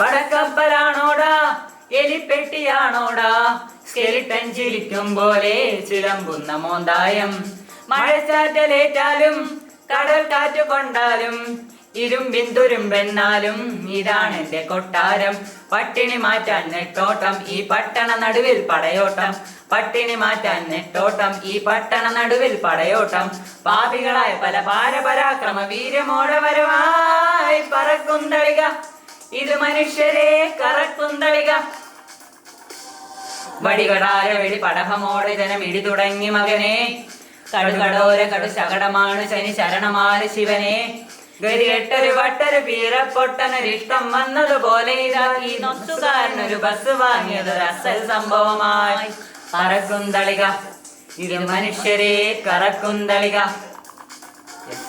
പടക്കപ്പലാണോടാ എലിപ്പെട്ടിയാണോടാ? Skeleton ചിരിക്കും പോലെ ചിലമ്പുന്ന മോന്തായം. മഴച്ചാറ്റലേറ്റാലും കടൽ കാറ്റ് കൊണ്ടാലും ഇരുമ്പിൻ തുരുമ്പെന്നാലും ഇതാണ് എന്റെ കൊട്ടാരം. പട്ടിണി മാറ്റാൻ നെട്ടോട്ടം ഈ പട്ടണ നടുവിൽ പടയോട്ടം. പട്ടിണി മാറ്റാൻ നെട്ടോട്ടം ഈ പട്ടണ നടുവിൽ പടയോട്ടം. പാപികളായ പല പാരപരാക്രമ വീരമോടെ വരവായി പറക്കുന്തളിക ഇത് മനുഷ്യരെ കറക്കുന്തളിക വടികടാര വെടി പടഹമോടെ ജനം ഇടി തുടങ്ങി മകനെ. കടുകടോര കടു ശകടമാണ് ശനി ശരണമാണ് ശിവനെ. ഗരികെട്ടൊരു വട്ടൊരു പീരപ്പൊട്ടനൊരിഷ്ടം വന്നതുപോലെ ഇതാ ഈ നൊത്തുകാരനൊരു ബസ് വാങ്ങിയതൊരു അസൽ സംഭവമായി. പറക്കുന്തളിക ഇത് മനുഷ്യരെ കറക്കുന്തളിക